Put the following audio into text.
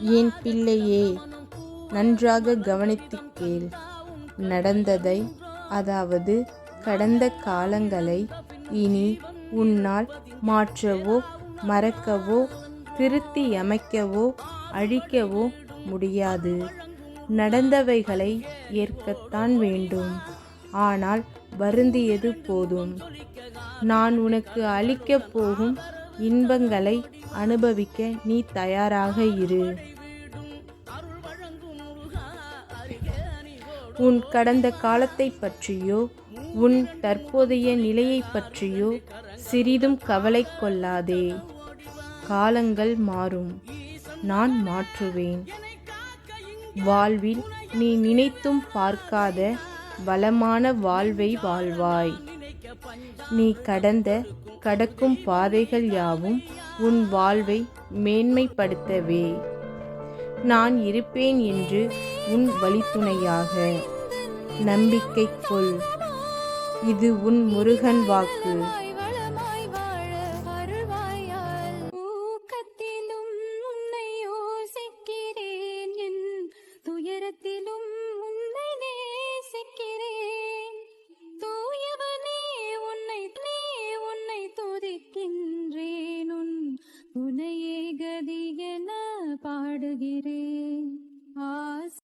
என் பிள்ளையே நன்றாக கவனித்து கேள். நடந்ததை அதாவது கடந்த காலங்களை இனி உன்னால் மாற்றவோ மறக்கவோ திருத்தி அமைக்கவோ அழிக்கவோ முடியாது. நடந்தவைகளை ஏற்கத்தான் வேண்டும். ஆனால் வருந்தியது போதும். நான் உனக்கு அளிக்கப் போகும் இன்பங்களை அனுபவிக்க நீ தயாராக இரு. உன் கடந்த காலத்தை பற்றியோ உன் தற்போதைய நிலையை பற்றியோ சிறிதும் கவலை கொள்ளாதே. காலங்கள் மாறும் நான் மாற்றுவேன். வாழ்வில் நீ நினைத்தும் பார்க்காத வளமான வாழ்வை வாழ்வாய். நீ கடந்த கடக்கும் பாதைகள் யாவும் உன் வாழ்வை மேன்மைப்படுத்தவே. நான் இருப்பேன் என்று உன் வழித்துணையாக. நம்பிக்கை கொள். இது உன் முருகன் வாக்கு. பாடுகிறே